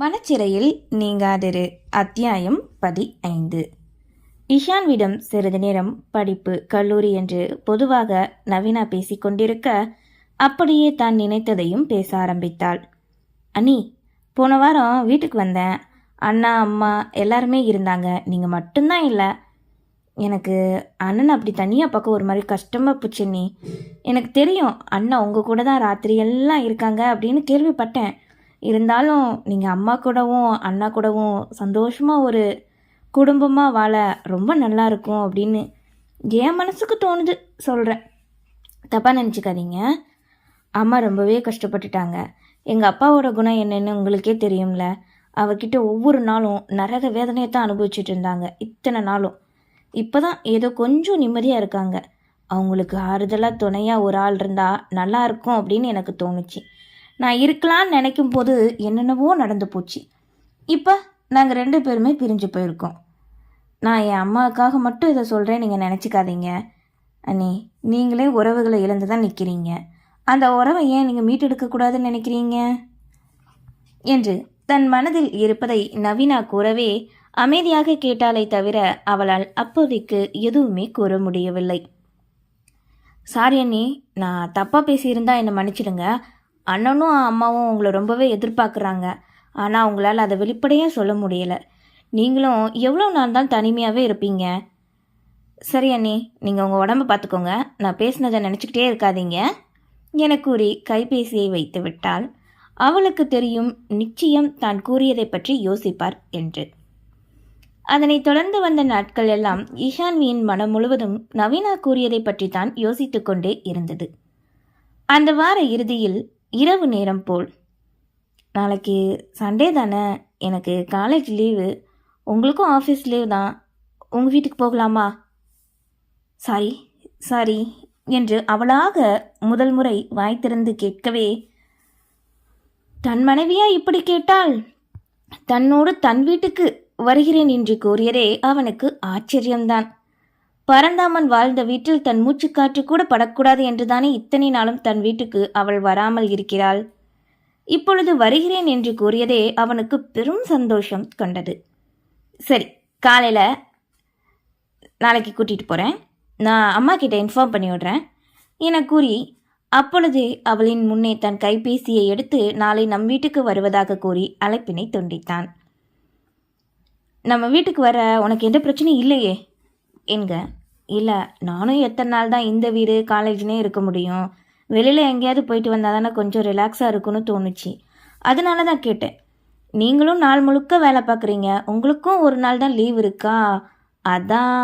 மனச்சிறையில் நீங்காதிரு. அத்தியாயம் பதி ஐந்து இஷான்விடம் சிறிது நேரம் படிப்பு கல்லூரி என்று பொதுவாக நவீனா பேசிக்கொண்டிருக்க அப்படியே தான் நினைத்ததையும் பேச ஆரம்பித்தாள். அனி போன வாரம் வீட்டுக்கு வந்தேன். அண்ணா அம்மா எல்லாருமே இருந்தாங்க. நீங்கள் மட்டும்தான் இல்லை. எனக்கு அண்ணன் அப்படி தனியாக பார்க்க ஒரு மாதிரி கஷ்டமாக போச்சு நீ எனக்கு தெரியும் அண்ணா உங்கள் கூட தான் ராத்திரி எல்லாம் இருக்காங்க அப்படின்னு கேள்விப்பட்டேன். இருந்தாலும் நீங்கள் அம்மா கூடவும் அண்ணா கூடவும் சந்தோஷமாக ஒரு குடும்பமாக வாழ ரொம்ப நல்லா இருக்கும் அப்படின்னு என் மனசுக்கு தோணுது சொல்கிறேன் தப்பாக நினச்சிக்காதீங்க. அம்மா ரொம்பவே கஷ்டப்பட்டுட்டாங்க. எங்கள் அப்பாவோட குணம் என்னென்னு உங்களுக்கே தெரியும்ல. அவகிட்ட ஒவ்வொரு நாளும் நரக வேதனையை தான் அனுபவிச்சுட்டு இருந்தாங்க இத்தனை நாளும். இப்போ தான் ஏதோ கொஞ்சம் நிம்மதியாக இருக்காங்க. அவங்களுக்கு ஆறுதலாக துணையாக ஒரு ஆள் இருந்தால் நல்லா இருக்கும் அப்படின்னு எனக்கு தோணுச்சு. நான் இருக்கலாம்னு நினைக்கும் போது என்னென்னவோ நடந்து போச்சு. இப்போ நாங்கள் ரெண்டு பேருமே பிரிஞ்சு போயிருக்கோம். நான் என் அம்மாவுக்காக மட்டும் இதை சொல்கிறேன் நீங்கள் நினச்சிக்காதீங்க. அண்ணி நீங்களே உறவுகளை இழந்து தான் நிற்கிறீங்க அந்த உறவை ஏன் நீங்கள் மீட்டெடுக்கக்கூடாதுன்னு நினைக்கிறீங்க? என்று தன் மனதில் இருப்பதை நவீனா கூறவே அமைதியாக கேட்டாலே தவிர அவளால் அப்போதைக்கு எதுவுமே கூற முடியவில்லை. சாரி அண்ணி நான் தப்பாக பேசியிருந்தா என்னை மன்னிச்சிடுங்க. அண்ணனும் அம்மாவும் உங்களை ரொம்பவே எதிர்பார்க்குறாங்க. ஆனால் உங்களால் அதை வெளிப்படையாக சொல்ல முடியலை. நீங்களும் எவ்வளோ நாள் தான் தனிமையாகவே இருப்பீங்க? சரி அண்ணி நீங்கள் உங்கள் உடம்ப பார்த்துக்கோங்க நான் பேசினதை நினச்சிக்கிட்டே இருக்காதீங்க. என கூறி கைபேசியை வைத்து விட்டால் அவளுக்கு தெரியும் நிச்சயம் தான் கூறியதை பற்றி யோசிப்பார் என்று. அதனைத் தொடர்ந்து வந்த நாட்கள் எல்லாம் ஈஷான்வியின் மனம் முழுவதும் நவீனா கூறியதை பற்றி தான் யோசித்து கொண்டே இருந்தது. அந்த வார இறுதியில் இரவு நேரம் போல். நாளைக்கு சண்டே தானே? எனக்கு காலேஜ் லீவு உங்களுக்கும் ஆஃபீஸ் லீவ் தான். உங்கள் வீட்டுக்கு போகலாமா? சாரி சாரி என்று அவளாக முதல் முறை வாய் திறந்து கேட்கவே தன் மனைவியா இப்படி கேட்டால்? தன்னோடு தன் வீட்டுக்கு வருகிறேன் என்று கூறியதே அவனுக்கு ஆச்சரியம்தான். பரந்தாமன் வாழ்ந்த வீட்டில் தன் மூச்சுக்காற்று கூட படக்கூடாது என்றுதானே இத்தனை நாளும் தன் வீட்டுக்கு அவள் வராமல் இருக்கிறாள். இப்பொழுது வருகிறேன் என்று கூறியதே அவனுக்கு பெரும் சந்தோஷம் கொண்டது. சரி காலையில் நாளைக்கு கூட்டிகிட்டு போகிறேன் நான் அம்மா கிட்ட இன்ஃபார்ம் பண்ணி விடுறேன். என கூறி அப்பொழுது அவளின் முன்னே தன் கைபேசியை எடுத்து நாளை நம் வீட்டுக்கு வருவதாக கூறி அழைப்பினை துண்டித்தான். நம்ம வீட்டுக்கு வர உனக்கு எந்த பிரச்சனையும் இல்லையே என்க. இல்லை நானும் எத்தனை நாள் தான் இந்த வீடு காலேஜ்னே இருக்க முடியும். வெளியில் எங்கேயாவது போயிட்டு வந்தால் தானே கொஞ்சம் ரிலாக்ஸாக இருக்கும்னு தோணுச்சு. அதனால தான் கேட்டேன். நீங்களும் நாள் முழுக்க வேலை பார்க்குறீங்க. உங்களுக்கும் ஒரு நாள் தான் லீவ் இருக்கா? அதான்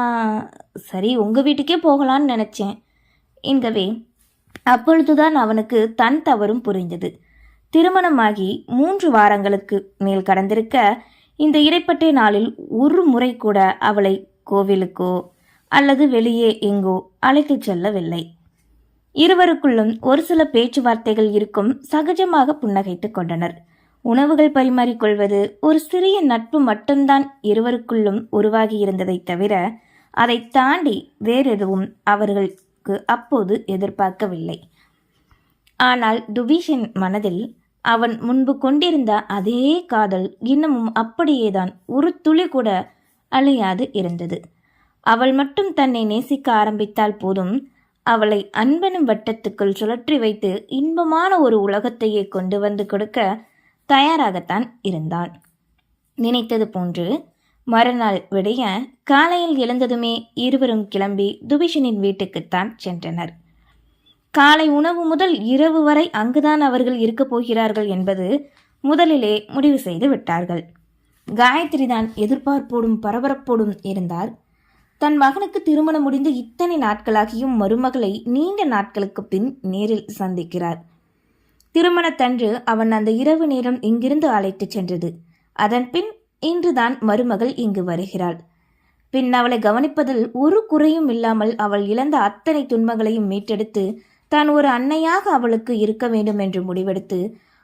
சரி உங்கள் வீட்டுக்கே போகலான்னு நினச்சேன். என்கவே அப்பொழுதுதான் அவனுக்கு தன் தவறும் புரிந்தது. திருமணமாகி மூன்று வாரங்களுக்கு மேல் கடந்திருக்க இந்த இடைப்பட்ட நாளில் ஒரு முறை கூட அவளை கோவிலுக்கோ அல்லது வெளியே எங்கோ அழைத்துச் செல்லவில்லை. இருவருக்குள்ளும் ஒரு சில பேச்சுவார்த்தைகள் இருக்கும் சகஜமாக புன்னகைத்துக் கொண்டனர். உணவுகள் பரிமாறிக்கொள்வது ஒரு சிறிய நட்பு மட்டும்தான் இருவருக்குள்ளும் உருவாகி இருந்ததைத் தவிர அதை தாண்டி வேறெதுவும் அவர்களுக்கு அப்போது எதிர்பார்க்கவில்லை. ஆனால் துபீஷன் மனதில் அவன் முன்பு கொண்டிருந்த அதே காதல் இன்னமும் அப்படியேதான் ஒரு துளி கூட அழியாது இருந்தது. அவள் மட்டும் தன்னை நேசிக்க ஆரம்பித்தால் போதும். அவளை அன்பனும் வட்டத்துக்குள் சுழற்றி வைத்து இன்பமான ஒரு உலகத்தையே கொண்டு வந்து கொடுக்க தயாராகத்தான் இருந்தான். நினைத்தது போன்று மறுநாள் விடைய காலையில் எழுந்ததுமே இருவரும் கிளம்பி துபிஷனின் வீட்டுக்குத்தான் சென்றனர். காலை உணவு முதல் இரவு வரை அங்குதான் அவர்கள் இருக்கப் போகிறார்கள் என்பது முதலிலே முடிவு செய்து விட்டார்கள். காயத்ரி தான் எதிர்பார்ப்போடும் பரபரப்போடும் இருந்தார். தன் மகனுக்கு திருமணம் முடிந்து இத்தனை நாட்களாகியும் மருமகளை நீண்ட நாட்களுக்கு பின் நேரில் சந்திக்கிறார். திருமணத்தன்று அவன் அந்த இரவு நேரம் இங்கிருந்து அழைத்துச் சென்றது. அதன் பின் இன்றுதான் மருமகள் இங்கு வருகிறாள். பின் அவளை கவனிப்பதில் ஒரு குறையும் இல்லாமல் அவள் இழந்த அத்தனை துன்பங்களையும் மீட்டெடுத்து தான் ஒரு அன்னையாக அவளுக்கு இருக்க வேண்டும் என்று முடிவெடுத்து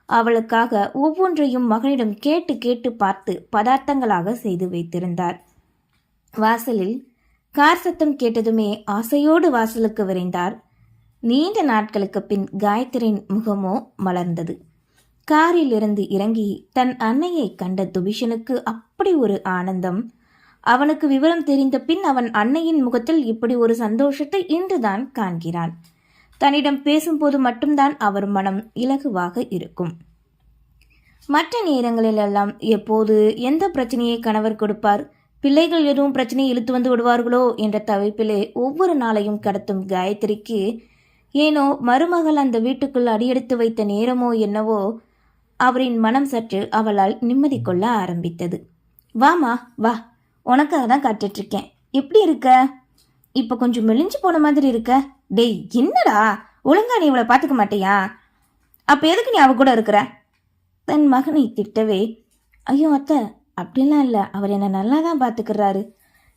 அவளுக்காக ஒவ்வொன்றையும் மகனிடம் கேட்டு கேட்டு பார்த்து பதார்த்தங்களாக செய்து வைத்திருந்தார். வாசலில் கார் சத்தம் கேட்டதுமே ஆசையோடு வாசலுக்கு விரைந்தார். நீண்ட நாட்களுக்கு பின் காயத்ரியின் முகமோ மலர்ந்தது. காரில் இருந்து இறங்கி தன் அன்னையை கண்ட துபிஷனுக்கு அப்படி ஒரு ஆனந்தம். அவனுக்கு விவரம் தெரிந்த பின் அவன் அன்னையின் முகத்தில் இப்படி ஒரு சந்தோஷத்தை இன்றுதான் காண்கிறான். தன்னிடம் பேசும்போது மட்டும்தான் அவர் மனம் இலகுவாக இருக்கும். மற்ற நேரங்களிலெல்லாம் எப்போது எந்த பிரச்சனையை கணவர் கொடுப்பார்? பிள்ளைகள் எதுவும் பிரச்சனையை இழுத்து வந்து விடுவார்களோ என்ற தவிப்பிலே ஒவ்வொரு நாளையும் கடத்தும் காயத்ரிக்கு ஏனோ மருமகள் அந்த வீட்டுக்குள் அடியெடுத்து வைத்த நேரமோ என்னவோ அவரின் மனம் சற்று அவளால் நிம்மதி கொள்ள ஆரம்பித்தது. வாமா வா. உனக்காக தான் காட்டுட்ருக்கேன் எப்படி இருக்க? இப்போ கொஞ்சம் மெலிஞ்சு போன மாதிரி இருக்க? டேய் என்னடா? ஒழுங்கா நீ இவளை பார்த்துக்க மாட்டியா? அப்போ எதுக்கு நீ அவ கூட இருக்கிற? தன் மகனை திட்டவே ஐயோ அத்தை அப்படிலாம் இல்லை. அவர் என்னை நல்லா தான் பார்த்துக்கிறாரு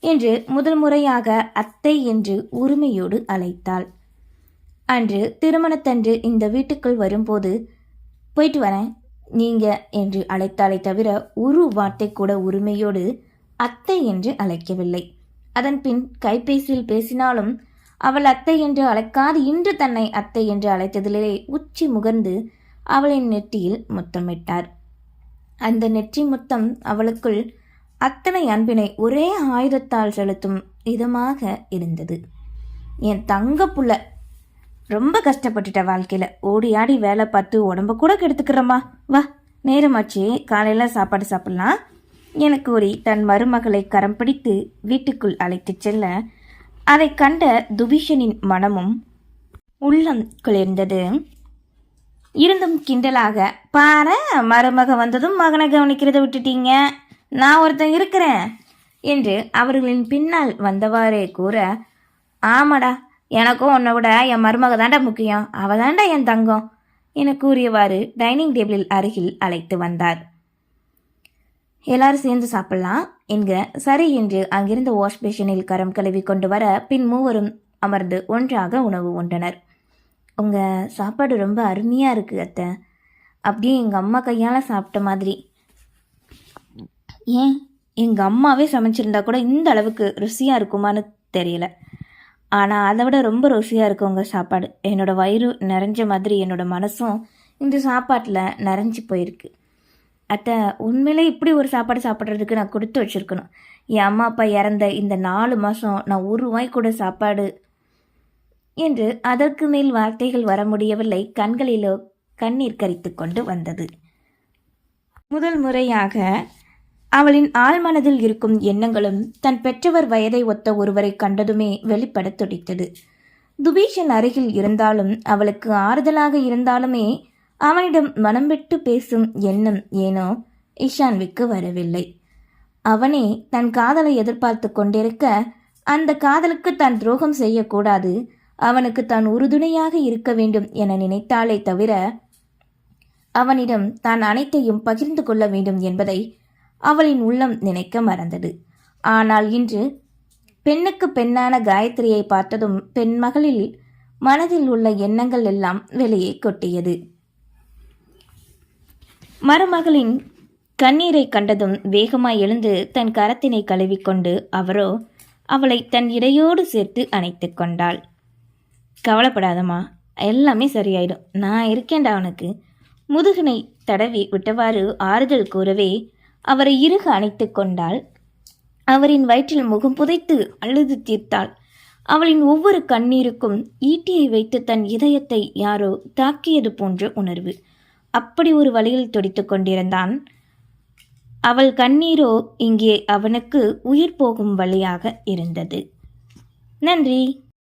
என்று முதல் முறையாக அத்தை என்று உரிமையோடு அழைத்தாள். அன்று திருமணத்தன்று இந்த வீட்டுக்குள் வரும்போது போயிட்டு வரேன் நீங்க என்று அழைத்தாலே தவிர ஒரு வார்த்தை கூட உரிமையோடு அத்தை என்று அழைக்கவில்லை. அதன்பின் கைபேசியில் பேசினாலும் அவள் அத்தை என்று அழைக்காது இன்று தன்னை அத்தை என்று அழைத்ததிலே உச்சி முகர்ந்து அவளின் நெற்றியில் முத்தமிட்டார். அந்த நெற்றி முத்தம் அவளுக்குள் அத்தனை அன்பினை ஒரே ஆயுதத்தால் செலுத்தும் இதமாக இருந்தது. என் தங்க புள்ள ரொம்ப கஷ்டப்பட்டுட்ட வாழ்க்கையில் ஓடி ஆடி வேலை பார்த்து உடம்ப கூட கெடுத்துக்கிறோமா வா நேரமாச்சு காலையில் சாப்பாடு சாப்பிட்லாம். என கூறி தன் மருமகளை கரம் பிடித்து வீட்டுக்குள் அழைத்துச் செல்ல அதை கண்ட துபிஷனின் மனமும் உள்ளம் குளிர்ந்தது. இருந்தும் கிண்டலாக பாரு மருமக வந்ததும் மகனை கவனிக்கிறத விட்டுட்டீங்க. நான் ஒருத்தன் இருக்கிறேன் என்று அவர்களின் பின்னால் வந்தவாறே கூற ஆமாடா எனக்கும் உன்னை விட என் மருமக தாண்டா முக்கியம். அவ தாண்டா என் தங்கம் என கூறியவாறு டைனிங் டேபிளில் அருகில் அழைத்து வந்தார். எல்லாரும் சேர்ந்து சாப்பிடலாம் என்கிற சரி என்று அங்கிருந்த வாஷ் பேஷனில் கரம் கழுவி கொண்டு வர பின் மூவரும் அமர்ந்து ஒன்றாக உணவு உண்டனர். உங்கள் சாப்பாடு ரொம்ப அருமையாக இருக்குது அத்தை. அப்படியே எங்கள் அம்மா கையால் சாப்பிட்ட மாதிரி. ஏன்? எங்கள் அம்மாவே சமைச்சிருந்தா கூட இந்த அளவுக்கு ருசியாக இருக்குமான்னு தெரியல. ஆனால் அதை விட ரொம்ப ருசியாக இருக்கும் உங்கள் சாப்பாடு. என்னோடய வயிறு நிறைஞ்ச மாதிரி என்னோடய மனசும் இந்த சாப்பாட்டில் நிறைஞ்சு போயிருக்கு. அத்தை உண்மையிலே இப்படி ஒரு சாப்பாடு சாப்பிட்றதுக்கு நான் கொடுத்து வச்சுருக்கணும். என் அம்மா அப்பா இறந்த இந்த நாலு மாதம் நான் ஒரு வாய் கூட சாப்பாடு என்று அதற்கு மேல் வார்த்தைகள் வர முடியவில்லை. கண்களிலோ கண்ணீர் கரித்து கொண்டு வந்தது. முதல் முறையாக அவளின் ஆழ்மனதில் இருக்கும் எண்ணங்களும் தன் பெற்றவர் வயதை ஒத்த ஒருவரை கண்டதுமே வெளிப்பட துடித்தது. துபீஷன் அருகில் இருந்தாலும் அவளுக்கு ஆறுதலாக இருந்தாலுமே அவனிடம் மனம் விட்டு பேசும் எண்ணம் ஏனோ இஷான்விக்கு வரவில்லை. அவனே தன் காதலை எதிர்பார்த்து கொண்டிருக்க அந்த காதலுக்கு தான் துரோகம் செய்யக்கூடாது அவனுக்கு தான் உறுதுணையாக இருக்க வேண்டும் என நினைத்தாலே தவிர அவனிடம் தான் அனைத்தையும் பகிர்ந்து கொள்ள வேண்டும் என்பதை அவளின் உள்ளம் நினைக்க மறந்தது. ஆனால் இன்று பெண்ணுக்கு பெண்ணான காயத்ரியை பார்த்ததும் பெண் மகளில் மனதில் உள்ள எண்ணங்கள் எல்லாம் வெளியே கொட்டியது. மருமகளின் கண்ணீரை கண்டதும் வேகமாய் எழுந்து தன் கரத்தினை கழுவிக்கொண்டு அவரோ அவளை தன் இடையோடு சேர்த்து அணைத்து கொண்டாள். கவலைப்படாதம்மா. எல்லாமே சரியாயிடும். நான் இருக்கேன்டா அவனுக்கு முதுகினை தடவி விட்டவாறு ஆறுதல் கூறவே அவரை இறுக அணைத்து கொண்டாள். அவரின் வயிற்றில் முகம் புதைத்து அழுது தீர்த்தாள். அவளின் ஒவ்வொரு கண்ணீருக்கும் ஈட்டியை வைத்து தன் இதயத்தை யாரோ தாக்கியது போன்ற உணர்வு. அப்படி ஒரு வழியில் துடித்து கொண்டிருந்தான். அவள் கண்ணீரோ இங்கே அவனுக்கு உயிர் போகும் வழியாக இருந்தது. நன்றி.